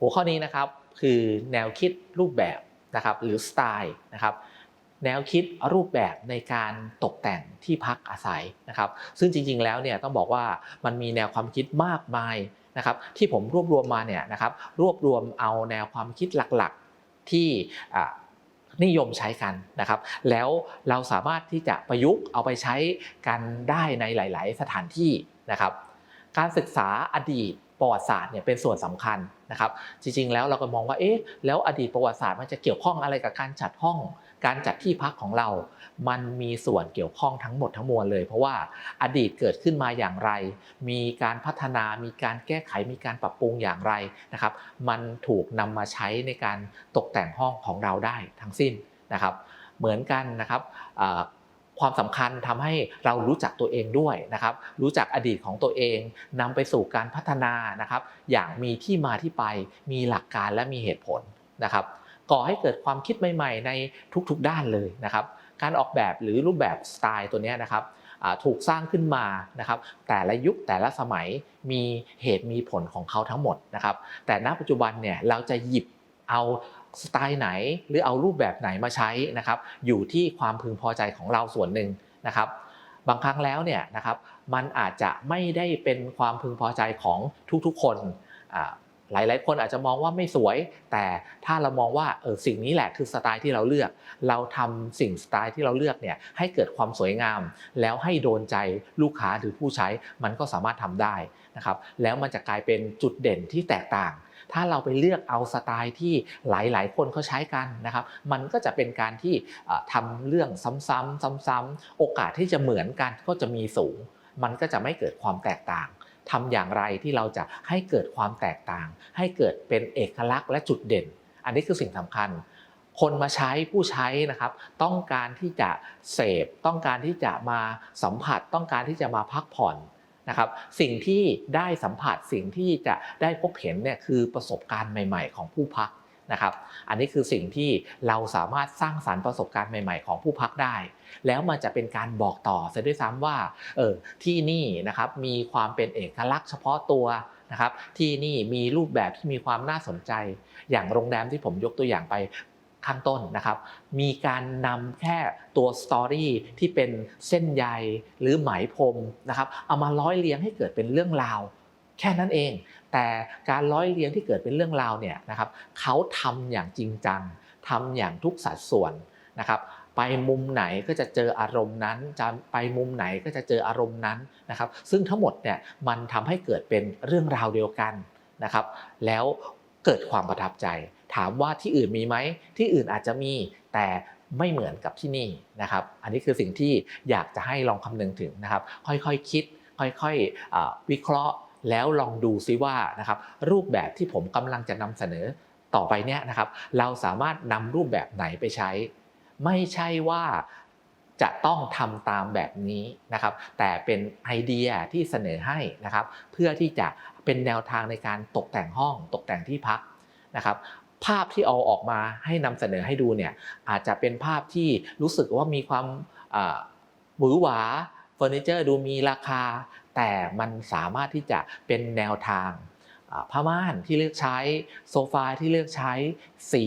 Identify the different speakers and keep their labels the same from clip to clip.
Speaker 1: หัวข้อนี้นะครับคือแนวคิดรูปแบบนะครับหรือสไตล์นะครับแนวคิดรูปแบบในการตกแต่งที่พักอาศัยนะครับ ซึ่งจริงๆแล้วเนี่ยต้องบอกว่ามันมีแนวความคิดมากมายนะครับที่ผมรวบรวมมาเนี่ยนะครับรวบรวมเอาแนวความคิดหลักๆที่นิยมใช้กันนะครับ แล้วเราสามารถที่จะประยุกต์เอาไปใช้กันได้ในหลาย ๆ สถานที่นะครับ การศึกษาอดีตประวัติศาสตร์เนี่ยเป็นส่วนสำคัญ นะครับจริงๆแล้วเราก็มองว่าเอ๊ะแล้วอดีตประวัติศาสตร์มันจะเกี่ยวข้องอะไรกับการจัดห้อง การจัดที่พักของเรา มันมีส่วนเกี่ยวข้องทั้งหมดทั้งมวลเลย เพราะว่าอดีตเกิดขึ้นมาอย่างไร มีการพัฒนามีการแก้ไขมีการปรับปรุงอย่างไรนะครับ มันถูกนำมาใช้ในการตกแต่งห้องของเราได้ทั้งสิ้นนะครับ เหมือนกันนะครับ ความสำคัญทำให้เรารู้จักตัวเองด้วยนะครับ รู้จักอดีตของตัวเองนำไปสู่การพัฒนานะครับ อย่างมีที่มาที่ไป มีหลักการและมีเหตุผลนะครับ ก่อให้เกิดความคิดใหม่ ๆ ในทุกๆด้านเลยนะครับ การออกแบบหรือรูปแบบสไตล์ตัวนี้นะครับถูกสร้างขึ้นมานะครับ แต่ละยุคแต่ละสมัยมีเหตุมีผลของเขาทั้งหมดนะครับ แต่ณปัจจุบันเนี่ยเราจะหยิบเอาสไตล์ไหนหรือเอารูปแบบไหนมาใช้นะครับอยู่ที่ความพึงพอใจของเราส่วนหนึ่งนะครับบางครั้งแล้วเนี่ยนะครับมันอาจจะไม่ได้เป็นความพึงพอใจของทุกๆคนหลายๆคนอาจจะมองว่าไม่สวย แต่ถ้าเรามองว่าเออสิ่งนี้แหละคือสไตล์ที่เราเลือก เราทำสิ่งสไตล์ที่เราเลือกเนี่ยให้เกิดความสวยงาม แล้วให้โดนใจลูกค้าหรือผู้ใช้มันก็สามารถทำได้นะครับแล้วมันจะกลายเป็นจุดเด่นที่แตกต่าง ถ้าเราไปเลือกเอาสไตล์ที่หลายๆ คนเขาใช้กันนะครับ มันก็จะเป็นการที่เอ่อทำเรื่องซ้ำๆซ้ำๆโอกาสที่จะเหมือนกันก็จะมีสูง มันก็จะไม่เกิดความแตกต่างทำอย่างไรที่เราจะให้เกิดความแตกต่าง ให้เกิดเป็นเอกลักษณ์และจุดเด่น อันนี้คือสิ่งสำคัญ คนมาใช้ผู้ใช้นะครับ ต้องการที่จะเสพ ต้องการที่จะมาสัมผัส ต้องการที่จะมาพักผ่อน นะครับสิ่งที่ได้สัมผัสสิ่งที่จะได้พบเห็นเนี่ยคือประสบการณ์ใหม่ ๆ ของผู้พักนะครับ อันนี้คือสิ่งที่เราสามารถสร้างสารรค์ประสบการณ์ใหม่ ๆ ของผู้พักได้ แล้วมันจะเป็นการบอกต่อซะด้วยซ้ำว่าเออที่นี่นะครับมีความเป็นเอกลักษณ์เฉพาะตัวนะครับที่นี่มีรูปแบบที่มีความน่าสนใจ อย่างโรงแรมที่ผมยกตัวอย่างไป ข้างต้นนะครับ มีการนำแค่ตัวสตอรี่ที่เป็นเส้นใยหรือไหมพรมนะครับเอามาร้อยเรียงให้เกิดเป็นเรื่องราว แค่นั้นเอง แต่การร้อยเรียงที่เกิดเป็นเรื่องราวเนี่ยนะครับเขาทำอย่างจริงจังทำอย่างทุกสัดส่วนนะครับไปมุมไหนก็จะเจออารมณ์นั้นจะไปมุมไหนก็จะเจออารมณ์นั้นนะครับ ซึ่งทั้งหมดเนี่ยมันทำให้เกิดเป็นเรื่องราวเดียวกันนะครับ แล้วเกิดความประทับใจ ถามว่าที่อื่นมีไหมที่อื่นอาจจะมีแต่ไม่เหมือนกับที่นี่นะครับ อันนี้คือสิ่งที่อยากจะให้ลองคำนึงถึงนะครับ ค่อยๆคคิด ค่อยๆวิเคราะห์แล้วลองดูซิว่านะครับรูปแบบที่ผมกำลังจะนำเสนอต่อไปเนี่ยนะครับ เราสามารถนำรูปแบบไหนไปใช้ ไม่ใช่ว่าจะต้องทำตามแบบนี้นะครับ แต่เป็นไอเดียที่เสนอให้นะครับ เพื่อที่จะเป็นแนวทางในการตกแต่งห้อง ตกแต่งที่พักนะครับ ภาพที่เอาออกมาให้นำเสนอให้ดูเนี่ยอาจจะเป็นภาพที่รู้สึกว่ามีความหวือหวาเฟอร์นิเจอร์ดูมีราคา แต่มันสามารถที่จะเป็นแนวทางผ้าม่านที่เลือกใช้โซฟาที่เลือกใช้ สี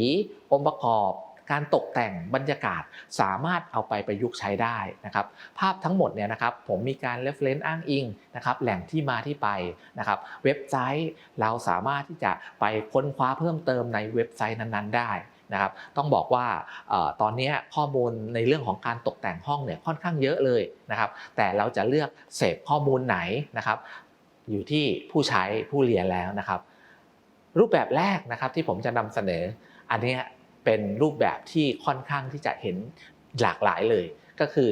Speaker 1: องค์ประกอบ การตกแต่งบรรยากาศสามารถเอาไปประยุกต์ใช้ได้นะครับ ภาพทั้งหมดเนี่ยนะครับผมมีการ reference อ้างอิงนะครับแหล่งที่มาที่ไปนะครับเว็บไซต์เราสามารถที่จะไปค้นคว้าเพิ่มเติมในเว็บไซต์นั้นๆ ได้นะครับต้องบอกว่าอตอนนี้ข้อมูลในเรื่องของการตกแต่งห้องเนี่ยค่อนข้างเยอะเลยนะครับแต่เราจะเลือกเสพข้อมูลไหนนะครับอยู่ที่ผู้ใช้ผู้เรียนแล้วนะครับ รูปแบบแรกนะครับที่ผมจะนำเสนอ อันนี้ เป็นรูปแบบที่ค่อนข้างที่จะเห็นหลากหลายเลย ก็คือ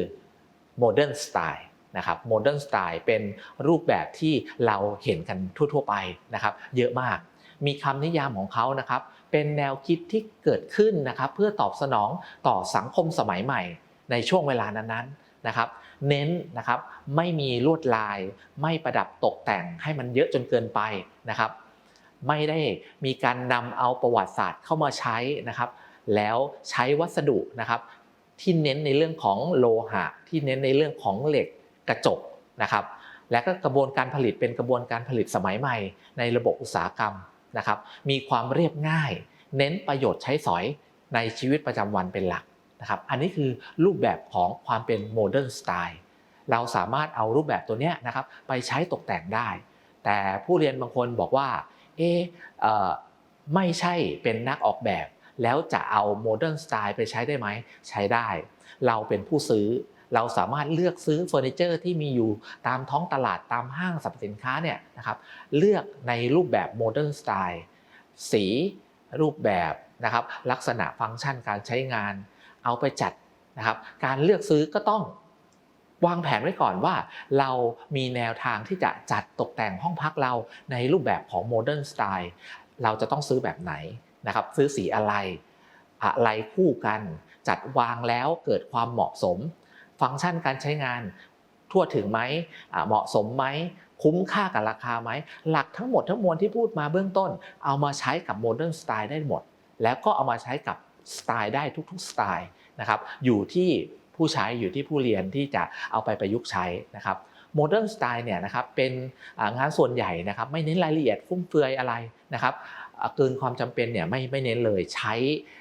Speaker 1: Modern Style นะครับ Modern Style เป็นรูปแบบที่เราเห็นกันทั่ว ๆ ไปนะครับ เยอะมาก มีคำนิยามของเขานะครับ เป็นแนวคิดที่เกิดขึ้นนะครับ เพื่อตอบสนองต่อสังคมสมัยใหม่ ในช่วงเวลานั้นๆนะครับ เน้นนะครับไม่มีลวดลาย ไม่ประดับตกแต่งให้มันเยอะจนเกินไปนะครับ ไม่ได้มีการนำเอาประวัติศาสตร์เข้ามาใช้นะครับ แล้วใช้วัสดุนะครับ ที่เน้นในเรื่องของโลหะ ที่เน้นในเรื่องของเหล็กกระจกนะครับ และก็กระบวนการผลิตเป็นกระบวนการผลิตสมัยใหม่ ในระบบอุตสาหกรรมนะครับ มีความเรียบง่าย เน้นประโยชน์ใช้สอยในชีวิตประจำวันเป็นหลักนะครับ อันนี้คือรูปแบบของความเป็นโมเดิร์นสไตล์เราสามารถเอารูปแบบตัวเนี้ยนะครับไปใช้ตกแต่งได้ แต่ผู้เรียนบางคนบอกว่า เอเอไม่ใช่เป็นนักออกแบบ แล้วจะเอาโมเดิร์นสไตล์ไปใช้ได้ไหมใช้ได้ เราเป็นผู้ซื้อเราสามารถเลือกซื้อเฟอร์นิเจอร์ที่มีอยู่ตามท้องตลาดตามห้างสรรพสินค้าเนี่ยนะครับเลือกในรูปแบบโมเดิร์นสไตล์สีรูปแบบนะครับลักษณะฟังก์ชันการใช้งาน เอาไปจัดนะครับการเลือกซื้อก็ต้อง วางแผนไว้ก่อนว่าเรามีแนวทางที่จะจัดตกแต่งห้องพักเราในรูปแบบของโมเดิร์นสไตล์เราจะต้องซื้อแบบไหนนะครับ ซื้อสีอะไร อะไรคู่กัน จัดวางแล้วเกิดความเหมาะสม ฟังก์ชันการใช้งานทั่วถึงไหมเหมาะสมไหมคุ้มค่ากับราคาไหม หลักทั้งหมดทั้งมวลที่พูดมาเบื้องต้น เอามาใช้กับโมเดิร์นสไตล์ได้หมด แล้วก็เอามาใช้กับสไตล์ได้ทุกๆสไตล์นะครับ อยู่ที่ ผู้ใช้อยู่ที่ผู้เรียนที่จะเอาไปประยุกต์ใช้นะครับโมเดิร์นสไตล์เนี่ยนะครับเป็นงานส่วนใหญ่นะครับไม่เน้นรายละเอียดฟุ่มเฟือยอะไรนะครับเกินความจำเป็นเนี่ยไม่ไม่เน้นเลยใช้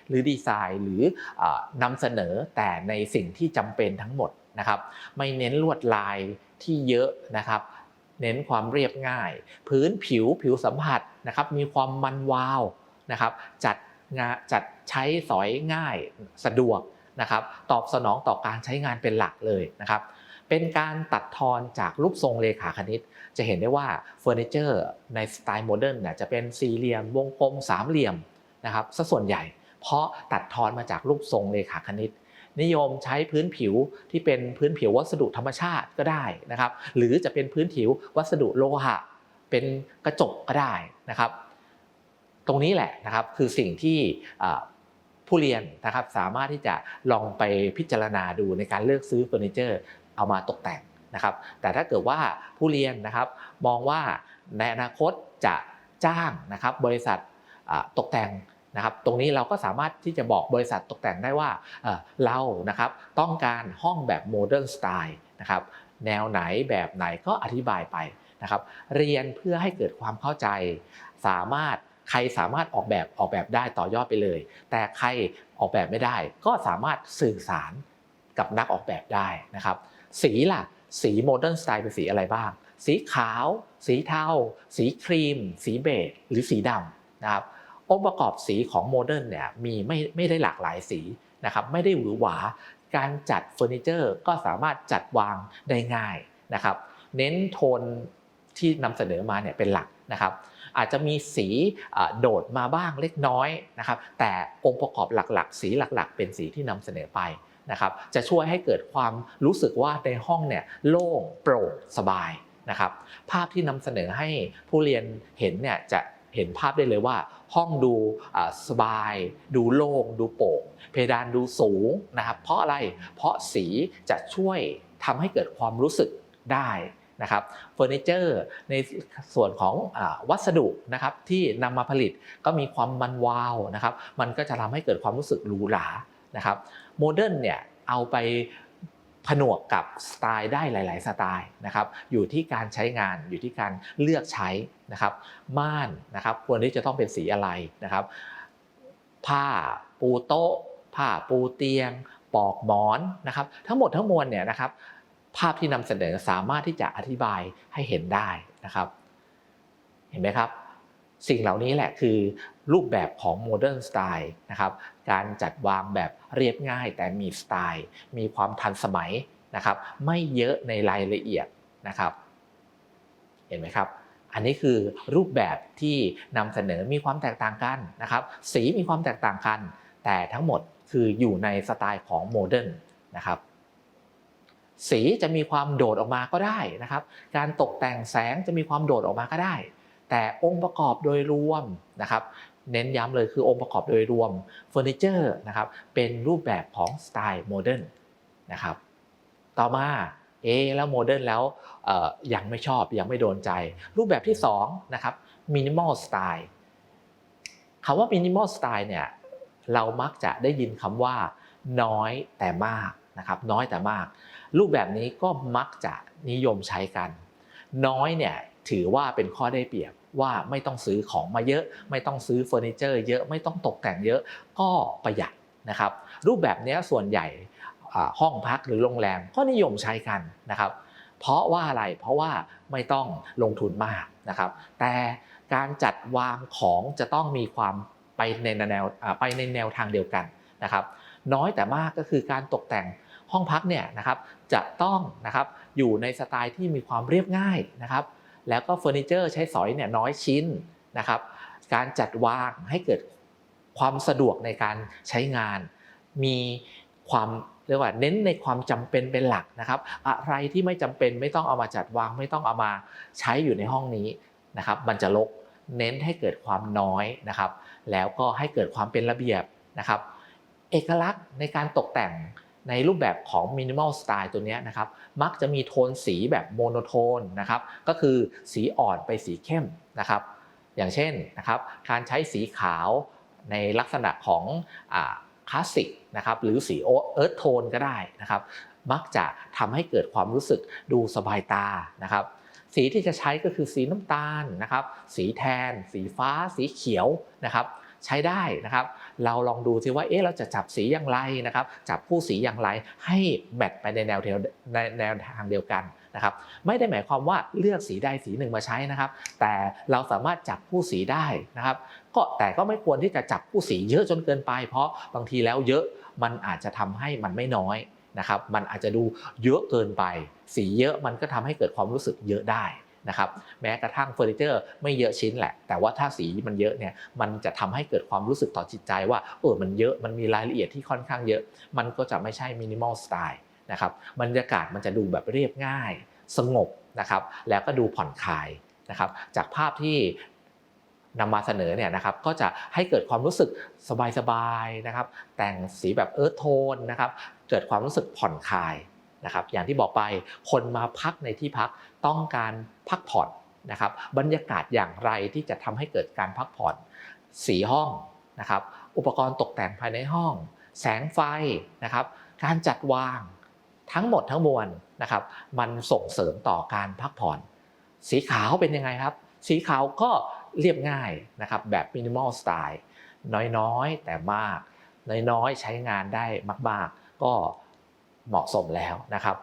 Speaker 1: หรือดีไซน์หรืออานำเสนอแต่ในสิ่งที่จำเป็นทั้งหมดนะครับไม่เน้นลวดลายที่เยอะนะครับ เน้นความเรียบง่าย พื้นผิวผิวสัมผัสนะครับมีความมันวาวนะครับจัดงานจัดใช้สอยง่ายสะดวก นะครับตอบสนองต่อการใช้งานเป็นหลักเลยนะครับเป็นการตัดทอนจากรูปทรงเลขาคณิต จะเห็นได้ว่าเฟอร์นิเจอร์ในสไตล์โมเดิร์นเนี่ยจะเป็นสี่เหลี่ยมวงกลมสามเหลี่ยมนะครับซะส่วนใหญ่ เพราะตัดทอนมาจากรูปทรงเลขาคณิต นิยมใช้พื้นผิวที่เป็นพื้นผิววัสดุธรรมชาติก็ได้นะครับหรือจะเป็นพื้นผิววัสดุโลหะ เป็นกระจกก็ได้นะครับ ตรงนี้แหละนะครับคือสิ่งที่ ผู้เรียนนะครับสามารถที่จะลองไปพิจารณาดูในการเลือกซื้อเฟอร์นิเจอร์เอามาตกแต่งนะครับ แต่ถ้าเกิดว่าผู้เรียนนะครับมองว่าในอนาคตจะจ้างนะครับบริษัทตกแต่งนะครับตรงนี้เราก็สามารถที่จะบอกบริษัทตกแต่งได้ว่าเรานะครับต้องการห้องแบบโมเดิร์นสไตล์นะครับแนวไหนแบบไหนก็อธิบายไปนะครับ เรียนเพื่อให้เกิดความเข้าใจ สามารถ ใครสามารถออกแบบออกแบบได้ต่อยอดไปเลย แต่ใครออกแบบไม่ได้ ก็สามารถสื่อสารกับนักออกแบบได้นะครับ สีล่ะ สีโมเดิร์นสไตล์เป็นสีอะไรบ้าง สีขาว สีเทา สีครีม สีเบจหรือสีดำนะครับ องค์ประกอบสีของโมเดิร์นเนี่ยมีไม่ไม่ได้หลากหลายสีนะครับ ไม่ได้หวือหวา การจัดเฟอร์นิเจอร์ก็สามารถจัดวางได้ง่ายนะครับ เน้นโทนที่นำเสนอมาเนี่ยเป็นหลัก นะครับอาจจะมีสีโดดมาบ้างเล็กน้อยนะครับแต่องค์ประกอบหลักๆ สีหลักๆ เป็นสีที่นำเสนอไปนะครับจะช่วยให้เกิดความรู้สึกว่าในห้องเนี่ยโล่งโปร่งสบายนะครับภาพที่นำเสนอให้ผู้เรียนเห็นเนี่ยจะเห็นภาพได้เลยว่า ห้องดูสบาย ดูโล่งดูโปร่งเพดานดูสูงนะครับเพราะอะไรเพราะสีจะช่วยทำให้เกิดความรู้สึกได้ นะครับเฟอร์นิเจอร์ในส่วนของอวัสดุนะครับที่นำมาผลิตก็มีความมันวาวนะครับ มันก็จะทำให้เกิดความรู้สึกหรูหรานะครับโมเดิร์นเนี่ยเอาไปผนวกกับสไตล์ได้หลาย ๆ สไตล์นะครับอยู่ที่การใช้งานอยู่ที่การเลือกใช้นะครับม่านนะครับควรที่จะต้องเป็นสีอะไรนะครับ ผ้าปูโต๊ะผ้าปูเตียง ปอกหมอนนะครับ ทั้งหมดทั้งมวลเนี่ยนะครับ ภาพที่นำเสนอสามารถที่จะอธิบายให้เห็นได้นะครับ เห็นไหมครับ สิ่งเหล่านี้แหละคือรูปแบบของโมเดิร์นสไตล์นะครับ การจัดวางแบบเรียบง่ายแต่มีสไตล์ มีความทันสมัยนะครับ ไม่เยอะในรายละเอียดนะครับ เห็นไหมครับ อันนี้คือรูปแบบที่นำเสนอมีความแตกต่างกันนะครับ สีมีความแตกต่างกัน แต่ทั้งหมดคืออยู่ในสไตล์ของโมเดิร์นนะครับ สีจะมีความโดดออกมาก็ได้นะครับ การตกแต่งแสงจะมีความโดดออกมาก็ได้ แต่องค์ประกอบโดยรวมนะครับ เน้นย้ำเลยคือองค์ประกอบโดยรวมเฟอร์นิเจอร์นะครับเป็นรูปแบบของสไตล์โมเดิร์นนะครับต่อมาเอะแล้วโมเดิร์นแล้วยังไม่ชอบยังไม่โดนใจ รูปแบบที่2นะครับมินิมอลสไตล์คำว่ามินิมอลสไตล์เนี่ยเรามักจะได้ยินคำว่าน้อยแต่มากนะครับน้อยแต่มาก รูปแบบนี้ก็มักจะนิยมใช้กัน น้อยเนี่ยถือว่าเป็นข้อได้เปรียบว่าไม่ต้องซื้อของมาเยอะ ไม่ต้องซื้อเฟอร์นิเจอร์เยอะไม่ต้องตกแต่งเยอะก็ประหยัดนะครับ รูปแบบนี้ส่วนใหญ่ห้องพักหรือโรงแรมก็นิยมใช้กันนะครับ เพราะว่าอะไรเพราะว่าไม่ต้องลงทุนมากนะครับ แต่การจัดวางของจะต้องมีความไปในแนวไปในแนวทางเดียวกันนะครับ น้อยแต่มากก็คือการตกแต่ง ห้องพักเนี่ยนะครับจะต้องนะครับอยู่ในสไตล์ที่มีความเรียบง่ายนะครับ แล้วก็เฟอร์นิเจอร์ใช้สอยเนี่ยน้อยชิ้นนะครับ การจัดวางให้เกิดความสะดวกในการใช้งาน มีความเรียกว่าเน้นในความจำเป็นเป็นหลักนะครับ อะไรที่ไม่จำเป็นไม่ต้องเอามาจัดวางไม่ต้องเอามาใช้อยู่ในห้องนี้นะครับ มันจะลกเน้นให้เกิดความน้อยนะครับ แล้วก็ให้เกิดความเป็นระเบียบนะครับ เอกลักษณ์ในการตกแต่ง ในรูปแบบของ minimal style ตัวนี้นะครับมักจะมีโทนสีแบบโมโนโทนนะครับก็คือสีอ่อนไปสีเข้มนะครับ อย่างเช่นนะครับการใช้สีขาวในลักษณะของคลาสสิกนะครับหรือสีเอิร์ธโทนก็ได้นะครับ มักจะทำให้เกิดความรู้สึกดูสบายตานะครับ สีที่จะใช้ก็คือสีน้ำตาลนะครับ สีแทน สีฟ้า สีเขียวนะครับ ใช้ได้นะครับ เราลองดูซิว่าเอ๊ะเราจะจับสีอย่างไรนะครับจับคู่สีอย่างไรให้แมทไปในแนวเดียวในแนวทางเดียวกันนะครับไม่ได้หมายความว่าเลือกสีใดสีหนึ่งมาใช้นะครับ แต่เราสามารถจับคู่สีได้นะครับก็แต่ก็ไม่ควรที่จะจับคู่สีเยอะจนเกินไป เพราะบางทีแล้วเยอะมันอาจจะทำให้มันไม่น้อยนะครับมันอาจจะดูเยอะเกินไป สีเยอะมันก็ทำให้เกิดความรู้สึกเยอะได้ นะครับแม้กระทั่งเฟอร์นิเจอร์ไม่เยอะชิ้นแหละ แต่ว่าถ้าสีมันเยอะเนี่ยมันจะทำให้เกิดความรู้สึกต่อจิตใจว่าเออมันเยอะมันมีรายละเอียดที่ค่อนข้างเยอะ มันก็จะไม่ใช่มินิมอลสไตล์นะครับบรรยากาศมันจะดูแบบเรียบง่าย สงบนะครับแล้วก็ดูผ่อนคลายนะครับจากภาพที่นำมาเสนอเนี่ยนะครับก็จะให้เกิดความรู้สึกสบายๆนะครับแต่งสีแบบเอิร์ธโทนนะครับเกิดความรู้สึกผ่อนคลาย นะครับอย่างที่บอกไปคนมาพักในที่พักต้องการพักผ่อนนะครับบรรยากาศอย่างไรที่จะทำให้เกิดการพักผ่อนสีห้องนะครับอุปกรณ์ตกแต่งภายในห้อง แสงไฟนะครับการจัดวางทั้งหมดทั้งมวลนะครับมันส่งเสริมต่อการพักผ่อน สีขาวเป็นยังไงครับ สีขาวก็เรียบง่ายนะครับแบบมินิมอลสไตล์น้อยๆ แต่มาก น้อยๆ ใช้งานได้มาก ๆ ก็ เหมาะสมแล้วนะครับ